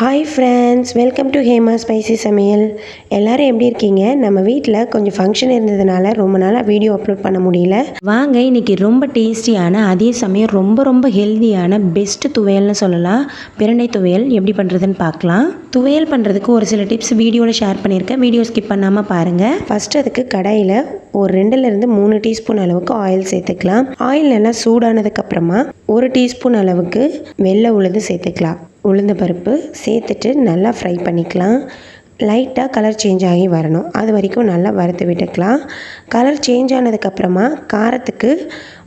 Hi friends welcome to Hema spicy சமையல் எல்லோரும் எப்படி இருக்கீங்க? நம்ம வீட்டில் கொஞ்சம் ஃபங்க்ஷன் இருந்ததுனால ரொம்ப நாளாக வீடியோ அப்லோட் பண்ண முடியல. வாங்க இன்னைக்கு ரொம்ப டேஸ்டியான அதே சமயம் ரொம்ப ரொம்ப ஹெல்தியான பெஸ்ட் துவையல்னு சொல்லலாம். பிரண்டை துவையல் எப்படி பண்ணுறதுன்னு பார்க்கலாம். துவையல் பண்ணுறதுக்கு ஒரு சில டிப்ஸ் வீடியோவில் ஷேர் பண்ணியிருக்கேன். வீடியோ ஸ்கிப் பண்ணாமல் பாருங்கள் ஃபஸ்ட்டு அதுக்கு கடாயில் ஒரு ரெண்டுலேருந்து மூணு டீஸ்பூன் அளவுக்கு ஆயில் சேர்த்துக்கலாம். ஆயில் நல்லா சூடானதுக்கப்புறமா ஒரு டீஸ்பூன் அளவுக்கு வெள்ளை உளுந்து சேர்த்துக்கலாம். உளுந்த பருப்பு சேர்த்துட்டு நல்லா ஃப்ரை பண்ணிக்கலாம். லைட்டாக கலர் சேஞ்ச் ஆகி வரணும். அது வரைக்கும் நல்லா வறுத்து விட்டுக்கலாம். கலர் சேஞ்ச் ஆனதுக்கப்புறமா காரத்துக்கு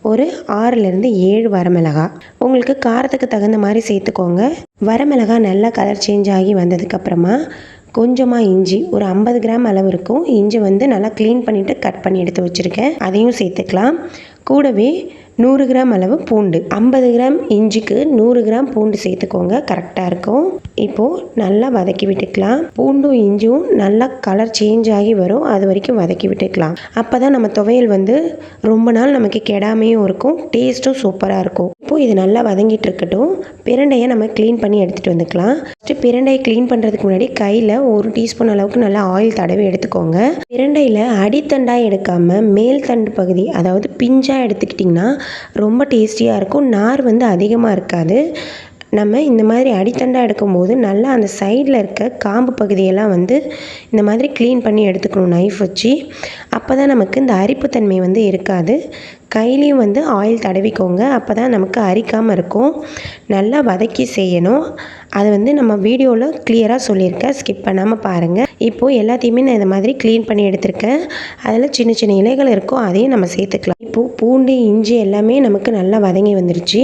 ஒரு ஆறுலேருந்து ஏழு வரமிளகா. உங்களுக்கு காரத்துக்கு தகுந்த மாதிரி சேர்த்துக்கோங்க. வரமிளகா நல்லா கலர் சேஞ்ச் ஆகி வந்ததுக்கப்புறமா கொஞ்சமாக இஞ்சி ஒரு ஐம்பது கிராம் அளவு இருக்கும். இஞ்சி வந்து நல்லா க்ளீன் பண்ணிவிட்டு கட் பண்ணி எடுத்து வச்சுருக்கேன். அதையும் சேர்த்துக்கலாம். கூடவே நூறு கிராம் அளவு பூண்டு. ஐம்பது கிராம் இஞ்சிக்கு நூறு கிராம் பூண்டு சேர்த்துக்கோங்க. கரெக்டாக இருக்கும். இப்போது நல்லா வதக்கி விட்டுக்கலாம். பூண்டும் இஞ்சும் நல்லா கலர் சேஞ்ச் ஆகி வரும். அது வரைக்கும் வதக்கி விட்டுக்கலாம். அப்போ தான் நம்ம துவையல் வந்து ரொம்ப நாள் நமக்கு கெடாமையும் இருக்கும். டேஸ்ட்டும் சூப்பராக இருக்கும். இப்போது இது நல்லா வதங்கிட்டு இருக்கட்டும் பிரண்டையை நம்ம க்ளீன் பண்ணி எடுத்துகிட்டு வந்துக்கலாம். ஃபஸ்ட்டு பிரண்டையை க்ளீன் பண்ணுறதுக்கு முன்னாடி கையில் ஒரு டீஸ்பூன் அளவுக்கு நல்லா ஆயில் தடவி எடுத்துக்கோங்க. பிரண்டையில் அடித்தண்டாக எடுக்காமல் மேல் தண்டு பகுதி அதாவது பிஞ்சாக எடுத்துக்கிட்டிங்கன்னா ரொம்ப டேஸ்டியாக இருக்கும். நார் வந்து அதிகமாக இருக்காது. நம்ம இந்த மாதிரி அடித்தண்டாக எடுக்கும்போது நல்லா அந்த சைடில் இருக்க காம்பு பகுதியெல்லாம் வந்து இந்த மாதிரி க்ளீன் பண்ணி எடுத்துக்கணும் நைஃப் வச்சு. அப்போ தான் நமக்கு இந்த அரிப்புத்தன்மை வந்து இருக்காது. கையிலையும் வந்து ஆயில் தடவிக்கோங்க. அப்போ தான் நமக்கு அரிக்காமல் இருக்கும். நல்லா வதக்கி செய்யணும். அது வந்து நம்ம வீடியோவில் கிளியராக சொல்லியிருக்கேன். ஸ்கிப் பண்ணாமல் பாருங்கள் இப்போது எல்லாத்தையுமே நான் இந்த மாதிரி க்ளீன் பண்ணி எடுத்திருக்கேன். அதில் சின்ன சின்ன இலைகள் இருக்கும். அதையும் நம்ம சேர்த்துக்கலாம். இப்போது பூண்டு இஞ்சி எல்லாமே நமக்கு நல்லா வதங்கி வந்துருச்சு.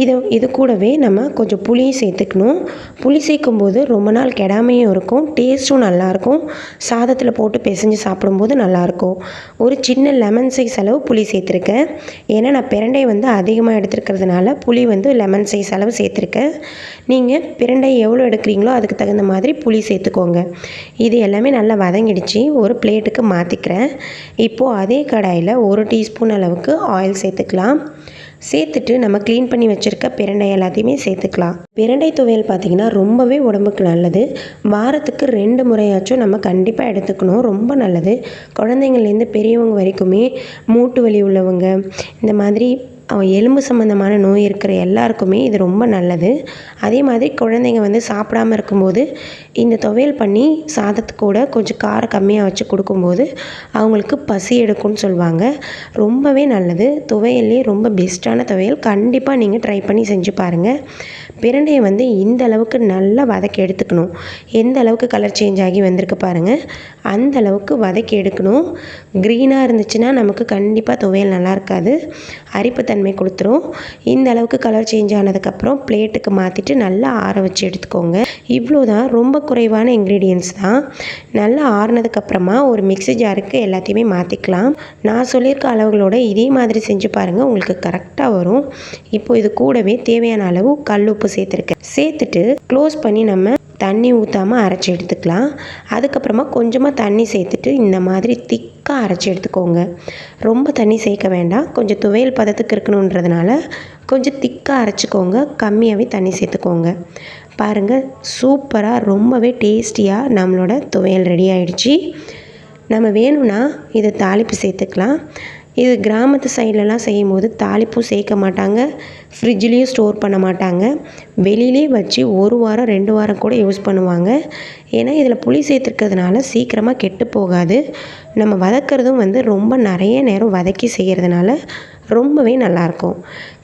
இது இது கூடவே நம்ம கொஞ்சம் புளியும் சேர்த்துக்கணும். புளி சேர்க்கும்போது ரொம்ப நாள் கெடாமையும் இருக்கும். டேஸ்ட்டும் நல்லாயிருக்கும் சாதத்தில் போட்டு பிசைஞ்சு சாப்பிடும்போது நல்லாயிருக்கும் ஒரு சின்ன லெமன் சைஸ் அளவு புளி சேர்த்துருக்கேன். ஏன்னா நான் பிரண்டை வந்து அதிகமாக எடுத்துருக்கிறதுனால புளி வந்து லெமன் சைஸ் அளவு சேர்த்துருக்கேன். நீங்கள் பிரண்டை எவ்வளோ எடுக்கிறீங்களோ அதுக்கு தகுந்த மாதிரி புளி சேர்த்துக்கோங்க. இது எல்லாமே நல்லா வதங்கிடுச்சு. ஒரு பிளேட்டுக்கு மாற்றிக்கிறேன் இப்போது அதே கடாயில் ஒரு டீஸ்பூன் அளவுக்கு ஆயில் சேர்த்துக்கலாம். சேர்த்துட்டு நம்ம க்ளீன் பண்ணி வச்சுருக்க பிரண்டை எல்லாத்தையுமே சேர்த்துக்கலாம். பிரண்டை துவையல் பார்த்திங்கன்னா ரொம்பவே உடம்புக்கு நல்லது. வாரத்துக்கு ரெண்டு முறையாச்சும் நம்ம கண்டிப்பாக எடுத்துக்கணும். ரொம்ப நல்லது. குழந்தைங்கள்லேருந்து பெரியவங்க வரைக்குமே மூட்டு வலி உள்ளவங்க இந்த மாதிரி எலும்பு சம்மந்தமான நோய் இருக்கிற எல்லாருக்குமே இது ரொம்ப நல்லது. அதே மாதிரி குழந்தைங்க வந்து சாப்பிடாம இருக்கும்போது இந்த துவையல் பண்ணி சாதத்துக்கூட கொஞ்சம் காரம் கம்மியாக வச்சு கொடுக்கும்போது அவங்களுக்கு பசி எடுக்கும்னு சொல்லுவாங்க. ரொம்பவே நல்லது. துவையல்லே ரொம்ப பெஸ்ட்டான துவையல். கண்டிப்பாக நீங்கள் ட்ரை பண்ணி செஞ்சு பாருங்கள் பிரண்டையை வந்து இந்த அளவுக்கு நல்லா வதக்கி எடுத்துக்கணும். எந்த அளவுக்கு கலர் சேஞ்ச் ஆகி வந்திருக்கு பாருங்கள் அந்த அளவுக்கு வதக்கி எடுக்கணும். க்ரீனாக இருந்துச்சுன்னா நமக்கு கண்டிப்பாக துவையல் நல்லா இருக்காது. தன்மை கொடுத்துரும். இந்த அளவுக்கு கலர் சேஞ்ச் ஆனதுக்கப்புறம் பிளேட்டுக்கு மாற்றிட்டு நல்லா ஆற வச்சு எடுத்துக்கோங்க. இவ்வளோ தான் ரொம்ப குறைவான இன்க்ரீடியன்ஸ் தான். நல்லா ஆறுனதுக்கப்புறமா ஒரு மிக்சி ஜாருக்கு எல்லாத்தையுமே மாற்றிக்கலாம் நான் சொல்லியிருக்க அளவுகளோட இதே மாதிரி செஞ்சு பாருங்கள் உங்களுக்கு கரெக்டாக வரும். இப்போ இது கூடவே தேவையான அளவு கல் உப்பு சேர்த்துருக்கேன். சேர்த்துட்டு க்ளோஸ் பண்ணி நம்ம தண்ணி ஊற்றாமல் அரைச்சி எடுத்துக்கலாம். அதுக்கப்புறமா கொஞ்சமாக தண்ணி சேர்த்துட்டு இந்த மாதிரி திக்காக அரைச்சி எடுத்துக்கோங்க. ரொம்ப தண்ணி சேர்க்க வேண்டாம். கொஞ்சம் துவையல் பதத்துக்கு இருக்கணுன்றதுனால கொஞ்சம் திக்காக அரைச்சிக்கோங்க. கம்மியாகவே தண்ணி சேர்த்துக்கோங்க. பாருங்கள் சூப்பராக ரொம்பவே டேஸ்டியாக நம்மளோட துவையல் ரெடி ஆகிடுச்சி நம்ம வேணும்னா இதை தாளிப்பு சேர்த்துக்கலாம். இது கிராமத்து சைட்லலாம் செய்யும் போது தாளிப்பும் சேர்க்க மாட்டாங்க ஃப்ரிட்ஜ்லேயும் ஸ்டோர் பண்ண மாட்டாங்க. வெளியிலே வச்சு ஒரு வாரம் ரெண்டு வாரம் கூட யூஸ் பண்ணுவாங்க. ஏன்னா இதில் புளி சேர்த்துருக்கிறதுனால சீக்கிரமாக கெட்டு போகாது. நம்ம வதக்கிறதும் வந்து ரொம்ப நிறைய நேரம் வதக்கி செய்கிறதுனால ரொம்பவே நல்லாயிருக்கும்.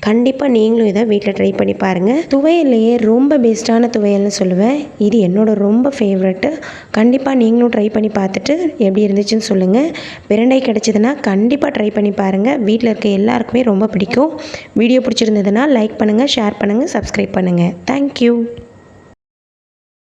கண்டிப்பாக நீங்களும் இதை வீட்டில் ட்ரை பண்ணி பாருங்கள் துவையல்லையே ரொம்ப பெஸ்ட்டான துவையல்னு சொல்லுவேன். இது என்னோடய ரொம்ப ஃபேவரெட்டு கண்டிப்பாக நீங்களும் ட்ரை பண்ணி பார்த்துட்டு எப்படி இருந்துச்சுன்னு சொல்லுங்கள் பிரண்டை கிடச்சிதுன்னா கண்டிப்பாக ட்ரை பண்ணி பாருங்கள் வீட்டில் இருக்க எல்லாருக்குமே ரொம்ப பிடிக்கும். வீடியோ பிடிச்சிருந்ததுன்னா லைக் பண்ணுங்கள் ஷேர் பண்ணுங்கள் சப்ஸ்கிரைப் பண்ணுங்கள் தேங்க்யூ